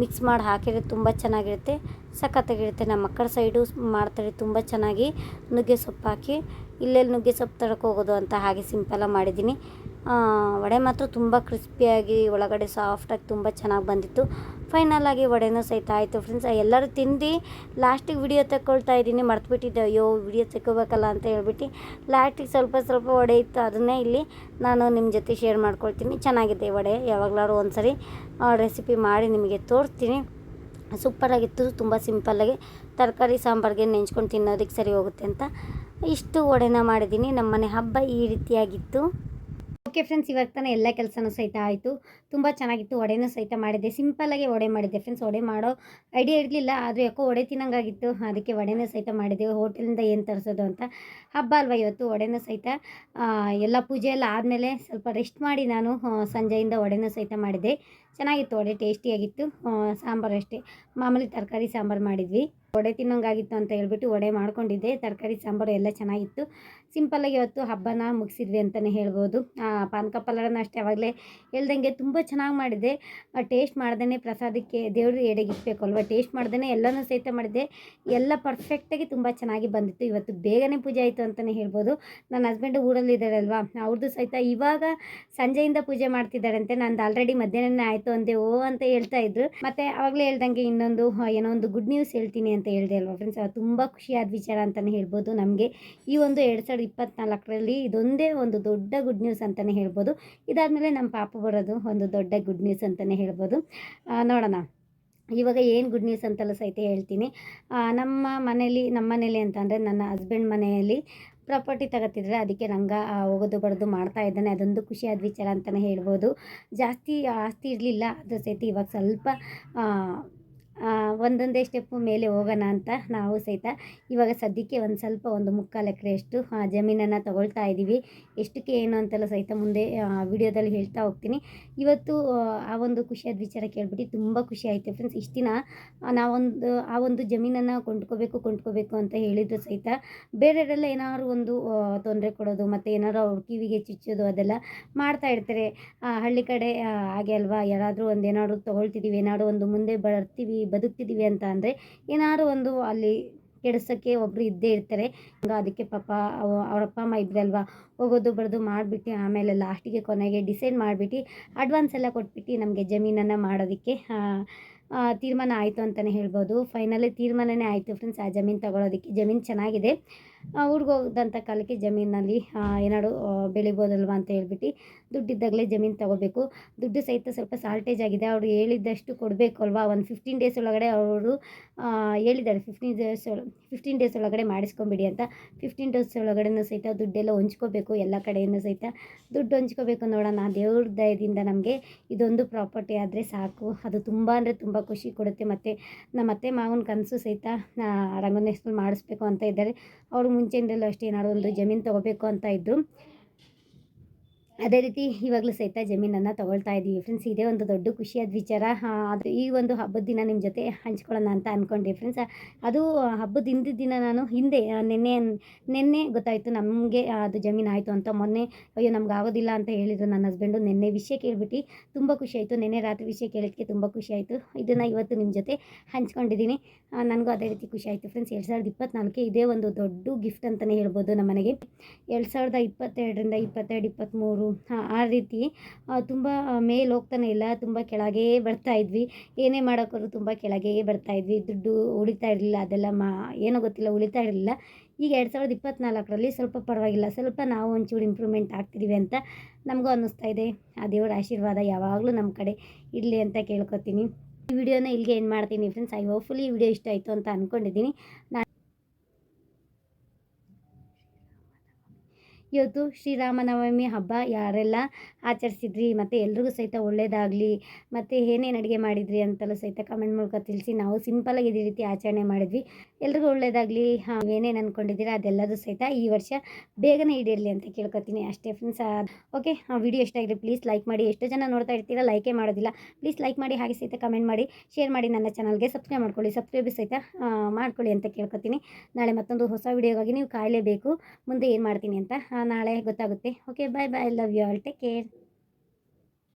ಮಿಕ್ಸ್ ಮಾಡಿ ಹಾಕಿದ್ರೆ ತುಂಬ ಚೆನ್ನಾಗಿರುತ್ತೆ. ಸಖತ್ತಾಗಿರುತ್ತೆ. ನಮ್ಮ ಮಕ್ಕಳ ಸೈಡು ಮಾಡ್ತಾರೆ ತುಂಬ ಚೆನ್ನಾಗಿ. ನುಗ್ಗೆ ಸೊಪ್ಪು ಹಾಕಿ ಇಲ್ಲೆಲ್ಲಿ ನುಗ್ಗೆ ಸೊಪ್ಪು ತರಕ್ಕೆ ಹೋಗೋದು ಅಂತ ಹಾಗೆ ಸಿಂಪಲ್ಲಾಗಿ ಮಾಡಿದ್ದೀನಿ. ವಡೆ ಮಾತ್ರ ತುಂಬ ಕ್ರಿಸ್ಪಿಯಾಗಿ, ಒಳಗಡೆ ಸಾಫ್ಟಾಗಿ ತುಂಬ ಚೆನ್ನಾಗಿ ಬಂದಿತ್ತು. ಫೈನಲ್ ಆಗಿ ವಡೆನೂ ಸಹಿತ ಆಯಿತು ಫ್ರೆಂಡ್ಸ್ ಎಲ್ಲರೂ ತಿಂದು ಲಾಸ್ಟಿಗೆ ವಿಡಿಯೋ ತಗೊಳ್ತಾ ಇದ್ದೀನಿ. ಮರ್ತುಬಿಟ್ಟಿದ್ದೆ. ಅಯ್ಯೋ ವಿಡಿಯೋ ತಗೋಬೇಕಲ್ಲ ಅಂತ ಹೇಳ್ಬಿಟ್ಟು ಲಾಸ್ಟಿಗೆ ಸ್ವಲ್ಪ ಸ್ವಲ್ಪ ವಡೆ ಇತ್ತು. ಅದನ್ನೇ ಇಲ್ಲಿ ನಾನು ನಿಮ್ಮ ಜೊತೆ ಶೇರ್ ಮಾಡ್ಕೊಳ್ತೀನಿ. ಚೆನ್ನಾಗಿದೆ ವಡೆ. ಯಾವಾಗಲಾದ್ರು ಒಂದು ಸರಿ ರೆಸಿಪಿ ಮಾಡಿ ನಿಮಗೆ ತೋರಿಸ್ತೀನಿ. ಸೂಪರಾಗಿತ್ತು ತುಂಬ ಸಿಂಪಲ್ಲಾಗಿ ತರಕಾರಿ ಸಾಂಬಾರಿಗೆ ನೆಂಚ್ಕೊಂಡು ತಿನ್ನೋದಕ್ಕೆ ಸರಿ ಹೋಗುತ್ತೆ ಅಂತ ಇಷ್ಟು ವಡೆನ ಮಾಡಿದ್ದೀನಿ. ನಮ್ಮನೆ ಹಬ್ಬ ಈ ರೀತಿಯಾಗಿತ್ತು. ಓಕೆ ಫ್ರೆಂಡ್ಸ್ ಇವಾಗ ತಾನೇ ಎಲ್ಲ ಕೆಲಸನೂ ಸಹಿತ ಆಯಿತು. ತುಂಬ ಚೆನ್ನಾಗಿತ್ತು. ಒಡೆನೂ ಸಹಿತ ಮಾಡಿದ್ದೆ. ಸಿಂಪಲ್ಲಾಗಿ ವಡೆ ಮಾಡಿದ್ದೆ. ಫ್ರೆಂಡ್ಸ್ ವಡೆ ಮಾಡೋ ಐಡಿಯಾ ಇರಲಿಲ್ಲ. ಆದರೂ ಯಾಕೋ ವಡೆ ತಿನ್ನಂಗಾಗಿತ್ತು. ಅದಕ್ಕೆ ವಡೆನೂ ಸಹಿತ ಮಾಡಿದ್ದೆ ಹೋಟೆಲಿಂದ ಏನು ತರಿಸೋದು ಅಂತ. ಹಬ್ಬ ಅಲ್ವಾ ಇವತ್ತು? ಒಡೆನೂ ಸಹಿತ ಎಲ್ಲ ಪೂಜೆ ಎಲ್ಲ ಆದಮೇಲೆ ಸ್ವಲ್ಪ ರೆಸ್ಟ್ ಮಾಡಿ ನಾನು ಸಂಜೆಯಿಂದ ಒಡೆನೂ ಸಹಿತ ಮಾಡಿದ್ದೆ ಚೆನ್ನಾಗಿತ್ತು ವಡೆ. ಟೇಸ್ಟಿಯಾಗಿತ್ತು ಸಾಂಬಾರು ಅಷ್ಟೇ. ಮಾಮೂಲಿ ತರಕಾರಿ ಸಾಂಬಾರು ಮಾಡಿದ್ವಿ. ವಡೆ ತಿನ್ನೋಂಗಾಗಿತ್ತು ಅಂತ ಹೇಳ್ಬಿಟ್ಟು ವಡೆ ಮಾಡ್ಕೊಂಡಿದ್ದೆ. ತರಕಾರಿ ಸಾಂಬಾರು ಎಲ್ಲ ಚೆನ್ನಾಗಿತ್ತು. ಸಿಂಪಲ್ಲಾಗಿ ಇವತ್ತು ಹಬ್ಬನ ಮುಗಿಸಿದ್ವಿ ಅಂತಲೇ ಹೇಳ್ಬೋದು. ಪಾನಕ ಪಲ್ಲಡನ ಅಷ್ಟೇ ಆವಾಗಲೇ ಹೇಳ್ದಂಗೆ ತುಂಬ ಚೆನ್ನಾಗಿ ಮಾಡಿದೆ ಟೇಸ್ಟ್ ಮಾಡ್ದೇ ಪ್ರಸಾದಕ್ಕೆ ದೇವ್ರ ಎಡೆಗೆ ಅಲ್ವಾ ಟೇಸ್ಟ್ ಮಾಡ್ದೇ ಎಲ್ಲನೂ ಸಹಿತ ಮಾಡಿದೆ ಎಲ್ಲ ಪರ್ಫೆಕ್ಟಾಗಿ ತುಂಬ ಚೆನ್ನಾಗಿ ಬಂದಿತ್ತು. ಇವತ್ತು ಬೇಗನೆ ಪೂಜೆ ಆಯಿತು ಅಂತಲೇ ಹೇಳ್ಬೋದು. ನನ್ನ ಹಸ್ಬೆಂಡು ಊರಲ್ಲಿ ಇದ್ದಾರಲ್ವಾ? ಅವ್ರದ್ದು ಸಹಿತ ಇವಾಗ ಸಂಜೆಯಿಂದ ಪೂಜೆ ಮಾಡ್ತಿದ್ದಾರಂತೆ. ನಂದು ಆಲ್ರೆಡಿ ಮಧ್ಯಾಹ್ನ ಆಯಿತು ಅಂದೆ, ಓ ಅಂತ ಹೇಳ್ತಾ ಇದ್ರು. ಮತ್ತೆ ಆವಾಗಲೇ ಹೇಳ್ದಂಗೆ ಇನ್ನೊಂದು ಏನೋ ಒಂದು ಗುಡ್ ನ್ಯೂಸ್ ಹೇಳ್ತೀನಿ ಅಂತ ಹೇಳಿದೆ ಅಲ್ವಾ ಫ್ರೆಂಡ್ಸ್ ತುಂಬ ಖುಷಿಯಾದ ವಿಚಾರ ಅಂತಲೇ ಹೇಳ್ಬೋದು ನಮಗೆ. ಈ ಒಂದು ಎರಡು ಸಾವಿರದ ಇಪ್ಪತ್ನಾಲ್ಕರಲ್ಲಿ ಇದೊಂದೇ ಒಂದು ದೊಡ್ಡ ಗುಡ್ ನ್ಯೂಸ್ ಅಂತಲೇ ಹೇಳ್ಬೋದು. ಇದಾದಮೇಲೆ ನಮ್ಮ ಪಾಪ ಬರೋದು ಒಂದು ದೊಡ್ಡ ಗುಡ್ ನ್ಯೂಸ್ ಅಂತಲೇ ಹೇಳ್ಬೋದು. ನೋಡೋಣ. ಇವಾಗ ಏನು ಗುಡ್ ನ್ಯೂಸ್ ಅಂತೆಲ್ಲ ಸಹಿತ ಹೇಳ್ತೀನಿ. ನಮ್ಮ ಮನೇಲಿ ನಮ್ಮ ಮನೇಲಿ ಅಂತಂದರೆ ನನ್ನ ಹಸ್ಬೆಂಡ್ ಮನೆಯಲ್ಲಿ ಪ್ರಾಪರ್ಟಿ ತಗೋತಿದ್ರೆ ಅದಕ್ಕೆ ರಂಗ ಹೋಗೋದು ಬರೋದು ಮಾಡ್ತಾ ಇದ್ದಾನೆ. ಅದೊಂದು ಖುಷಿಯಾದ ವಿಚಾರ ಅಂತಲೇ ಹೇಳ್ಬೋದು. ಜಾಸ್ತಿ ಆಸ್ತಿ ಇರಲಿಲ್ಲ, ಅದ್ರ ಸಹಿತ ಇವಾಗ ಸ್ವಲ್ಪ ಒಂದೊಂದೇ ಸ್ಟೆಪ್ಪು ಮೇಲೆ ಹೋಗೋಣ ಅಂತ ನಾವು ಸಹಿತ ಇವಾಗ ಸದ್ಯಕ್ಕೆ ಒಂದು ಸ್ವಲ್ಪ ಒಂದು ಮುಕ್ಕಾಲು ಎಕರೆಯಷ್ಟು ಜಮೀನನ್ನು ತಗೊಳ್ತಾ ಇದ್ದೀವಿ ಎಷ್ಟಕ್ಕೆ ಏನು ಅಂತೆಲ್ಲ ಸಹಿತ ಮುಂದೆ ವಿಡಿಯೋದಲ್ಲಿ ಹೇಳ್ತಾ ಹೋಗ್ತೀನಿ. ಇವತ್ತು ಆ, ಒಂದು ಖುಷಿಯಾದ ವಿಚಾರ ಕೇಳ್ಬಿಟ್ಟು ತುಂಬ ಖುಷಿ ಆಯಿತು ಫ್ರೆಂಡ್ಸ್ ಇಷ್ಟು ದಿನ ನಾವೊಂದು ಆ ಒಂದು ಜಮೀನನ್ನು ಕೊಂಡ್ಕೋಬೇಕು ಕೊಂಡ್ಕೋಬೇಕು ಅಂತ ಹೇಳಿದ್ರು ಸಹಿತ ಬೇರೆಯವರೆಲ್ಲ ಏನಾದ್ರು ಒಂದು ತೊಂದರೆ ಕೊಡೋದು ಮತ್ತು ಏನಾದ್ರು ಅವ್ರ ಕಿವಿಗೆ ಚುಚ್ಚೋದು ಅದೆಲ್ಲ ಮಾಡ್ತಾ ಇರ್ತಾರೆ. ಹಳ್ಳಿ ಕಡೆ ಹಾಗೆ ಅಲ್ವಾ? ಯಾರಾದರೂ ಒಂದು ಏನಾದ್ರು ತೊಗೊಳ್ತಿದ್ದೀವಿ ಏನಾದ್ರು ಒಂದು ಮುಂದೆ ಬರ್ತೀವಿ ಬದುಕ್ತಿದ್ದೀವಿ ಅಂತ ಅಂದರೆ ಏನಾದ್ರು ಒಂದು ಅಲ್ಲಿ ಕೆಡಿಸೋಕ್ಕೆ ಒಬ್ಬರು ಇದ್ದೇ ಇರ್ತಾರೆ. ಹಂಗ ಅದಕ್ಕೆ ಪಾಪ ಅವ- ಅವ್ರ ಅಪ್ಪ ಅಮ್ಮ ಇದ್ರಲ್ವಾ ಹೋಗೋದು ಬರೋದು ಮಾಡಿಬಿಟ್ಟು ಆಮೇಲೆ ಲಾಸ್ಟಿಗೆ ಕೊನೆಗೆ ಡಿಸೈಡ್ ಮಾಡಿಬಿಟ್ಟು ಅಡ್ವಾನ್ಸ್ ಎಲ್ಲ ಕೊಟ್ಬಿಟ್ಟು ನಮಗೆ ಜಮೀನನ್ನು ಮಾಡೋದಕ್ಕೆ ತೀರ್ಮಾನ ಆಯಿತು ಅಂತಲೇ ಹೇಳ್ಬೋದು. ಫೈನಲಿ ತೀರ್ಮಾನನೇ ಆಯಿತು ಫ್ರೆಂಡ್ಸ್, ಆ ಜಮೀನು ತೊಗೊಳೋದಕ್ಕೆ. ಜಮೀನು ಚೆನ್ನಾಗಿದೆ. ಹೋದಂಥ ಕಾಲಕ್ಕೆ ಜಮೀನಲ್ಲಿ ಏನಾದ್ರು ಬೆಳಿಬೋದಲ್ವ ಅಂತ ಹೇಳ್ಬಿಟ್ಟು ದುಡ್ಡಿದ್ದಾಗಲೇ ಜಮೀನು ತಗೋಬೇಕು. ದುಡ್ಡು ಸಹಿತ ಸ್ವಲ್ಪ ಸಾಲ್ಟೇಜ್ ಆಗಿದೆ. ಅವರು ಹೇಳಿದ್ದಷ್ಟು ಕೊಡಬೇಕು ಅಲ್ವಾ? ಒಂದು ಫಿಫ್ಟೀನ್ ಡೇಸ್ ಒಳಗಡೆ ಅವರು ಹೇಳಿದ್ದಾರೆ. ಫಿಫ್ಟೀನ್ ಡೇಸ್ ಫಿಫ್ಟೀನ್ ಡೇಸ್ ಒಳಗಡೆ ಮಾಡಿಸ್ಕೊಂಬಿಡಿ ಅಂತ. ಫಿಫ್ಟೀನ್ ಡೇಸ್ ಒಳಗಡೆನೂ ಸಹಿತ ದುಡ್ಡೆಲ್ಲ ಹೊಂಚ್ಕೋಬೇಕು. ಎಲ್ಲ ಕಡೆಯೂ ಸಹಿತ ದುಡ್ಡು ಹೊಂಚ್ಕೋಬೇಕು ನೋಡೋಣ. ದೇವ್ರ ದಯದಿಂದ ನಮಗೆ ಇದೊಂದು ಪ್ರಾಪರ್ಟಿ ಆದರೆ ಸಾಕು. ಅದು ತುಂಬ ಅಂದರೆ ತುಂಬ ಖುಷಿ ಕೊಡುತ್ತೆ. ಮತ್ತು ನಮ್ಮ ಅತ್ತೆ ಮಾವನ ಕನಸು ಸಹಿತ ರಂಗನೇಶ್ವರ ಮಾಡಿಸ್ಬೇಕು ಅಂತ ಇದ್ದಾರೆ. ಅವರು ಮುಂಚೆಯಿಂದಲೂ ಅಷ್ಟೇ ಏನಾದ್ರು ಒಂದು ಜಮೀನು ತೊಗೋಬೇಕು ಅಂತ ಇದ್ದರು ಅದೇ ರೀತಿ ಇವಾಗಲೂ ಸಹಿತ ಜಮೀನನ್ನು ತಗೊಳ್ತಾ ಇದ್ದೀವಿ ಫ್ರೆಂಡ್ಸ್ ಇದೇ ಒಂದು ದೊಡ್ಡ ಖುಷಿಯಾದ ವಿಚಾರ. ಅದು ಈ ಒಂದು ಹಬ್ಬದ ದಿನ ನಿಮ್ಮ ಜೊತೆ ಹಂಚ್ಕೊಳ್ಳೋಣ ಅಂತ ಅಂದ್ಕೊಂಡೆ ಫ್ರೆಂಡ್ಸ್ ಅದು ಹಬ್ಬದ ಹಿಂದಿನ ದಿನ ನಾನು ಹಿಂದೆ ನಿನ್ನೆ ನಿನ್ನೆ ಗೊತ್ತಾಯಿತು ನಮಗೆ ಅದು ಜಮೀನು ಆಯಿತು ಅಂತ. ಮೊನ್ನೆ, ಅಯ್ಯೋ, ನಮ್ಗೆ ಆಗೋದಿಲ್ಲ ಅಂತ ಹೇಳಿದರು ನನ್ನ ಹಸ್ಬೆಂಡು ನಿನ್ನೆ ವಿಷಯ ಕೇಳಿಬಿಟ್ಟು, ತುಂಬ ಖುಷಿ ಆಯಿತು. ನಿನ್ನೆ ರಾತ್ರಿ ವಿಷಯ ಕೇಳೋದಕ್ಕೆ ತುಂಬ ಖುಷಿ ಆಯಿತು. ಇದನ್ನು ಇವತ್ತು ನಿಮ್ಮ ಜೊತೆ ಹಂಚ್ಕೊಂಡಿದ್ದೀನಿ. ನನಗೂ ಅದೇ ರೀತಿ ಖುಷಿ ಆಯಿತು. ಫ್ರೆಂಡ್ಸ್ ಎರಡು ಸಾವಿರದ ಇಪ್ಪತ್ತ್ನಾಲ್ಕು ಇದೇ ಒಂದು ದೊಡ್ಡ ಗಿಫ್ಟ್ ಅಂತಲೇ ಹೇಳ್ಬೋದು ನಮ್ಮ ಮನೆಗೆ ಎರಡು ಸಾವಿರದ ಇಪ್ಪತ್ತೆರಡರಿಂದ ಇಪ್ಪತ್ತೆರಡು ಇಪ್ಪತ್ತ್ಮೂರು ಆ ರೀತಿ ತುಂಬ ಮೇಲೆ ಹೋಗ್ತಾನೆ ಇಲ್ಲ, ತುಂಬ ಕೆಳಗೇ ಬರ್ತಾ ಇದ್ವಿ. ಏನೇ ಮಾಡೋಕ್ಕಾದ್ರು ತುಂಬ ಕೆಳಗೇ ಬರ್ತಾ ಇದ್ವಿ. ದುಡ್ಡು ಉಳಿತಾ ಇರಲಿಲ್ಲ, ಅದೆಲ್ಲ ಮಾ, ಏನೋ ಗೊತ್ತಿಲ್ಲ, ಉಳಿತಾ ಇರಲಿಲ್ಲ. ಈಗ ಎರಡು ಸಾವಿರದ ಇಪ್ಪತ್ತ್ನಾಲ್ಕರಲ್ಲಿ ಸ್ವಲ್ಪ ಪರವಾಗಿಲ್ಲ, ಸ್ವಲ್ಪ ನಾವು ಒಂಚೂರು ಇಂಪ್ರೂವ್ಮೆಂಟ್ ಆಗ್ತಿದ್ದೀವಿ ಅಂತ ನಮಗೂ ಅನ್ನಿಸ್ತಾ ಇದೆ. ಆ ದೇವರ ಆಶೀರ್ವಾದ ಯಾವಾಗಲೂ ನಮ್ಮ ಕಡೆ ಇರಲಿ ಅಂತ ಕೇಳ್ಕೊತೀನಿ. ಈ ವಿಡಿಯೋನ ಇಲ್ಲಿಗೆ ಏನು ಮಾಡ್ತೀನಿ ಫ್ರೆಂಡ್ಸ್ ಐ ಹೋಪ್ಫುಲಿ ಈ ವಿಡಿಯೋ ಇಷ್ಟ ಆಯಿತು ಅಂತ ಅಂದ್ಕೊಂಡಿದ್ದೀನಿ ನಾ ಇವತ್ತು ಶ್ರೀರಾಮನವಮಿ ಹಬ್ಬ ಯಾರೆಲ್ಲ ಆಚರಿಸಿದ್ರಿ ಮತ್ತು ಎಲ್ರಿಗೂ ಸಹಿತ ಒಳ್ಳೆಯದಾಗಲಿ ಮತ್ತು ಏನೇನು ಅಡುಗೆ ಮಾಡಿದ್ರಿ ಅಂತಲೂ ಸಹಿತ ಕಮೆಂಟ್ ಮೂಲಕ ತಿಳಿಸಿ ನಾವು ಸಿಂಪಲಾಗಿ ಇದೇ ರೀತಿ ಆಚರಣೆ ಮಾಡಿದ್ವಿ. ಎಲ್ರಿಗೂ ಒಳ್ಳೆಯದಾಗಲಿ ಹಾಂ, ಏನೇನು ಅಂದ್ಕೊಂಡಿದ್ದೀರಾ ಅದೆಲ್ಲದೂ ಸಹಿತ ಈ ವರ್ಷ ಬೇಗನೆ ಈಡೇರಲಿ ಅಂತ ಕೇಳ್ಕೊತೀನಿ ಅಷ್ಟೇ ಫ್ರೆಂಡ್ಸ್ ಓಕೆ ವಿಡಿಯೋ ಎಷ್ಟಾಗಿದೆ ಪ್ಲೀಸ್ ಲೈಕ್ ಮಾಡಿ. ಎಷ್ಟು ಜನ ನೋಡ್ತಾ ಇರ್ತೀರಾ ಲೈಕೇ ಮಾಡೋದಿಲ್ಲ. ಪ್ಲೀಸ್ ಲೈಕ್ ಮಾಡಿ, ಹಾಗೆ ಸಹಿತ ಕಮೆಂಟ್ ಮಾಡಿ ಶೇರ್ ಮಾಡಿ ನನ್ನ ಚಾನಲ್ಗೆ ಸಬ್ಸ್ಕ್ರೈಬ್ ಮಾಡ್ಕೊಳ್ಳಿ. ಸಬ್ಸ್ಕ್ರೈಬ್ ಸಹಿತ ಮಾಡ್ಕೊಳ್ಳಿ ಅಂತ ಕೇಳ್ಕೊತೀನಿ. ನಾಳೆ ಮತ್ತೊಂದು ಹೊಸ ವಿಡಿಯೋಗಾಗಿ ನೀವು ಕಾಯಲೇಬೇಕು. ಮುಂದೆ ಏನು ಮಾಡ್ತೀನಿ ಅಂತ ನಾಳೆ ಗೊತ್ತಾಗುತ್ತೆ. Okay bye bye love you all take care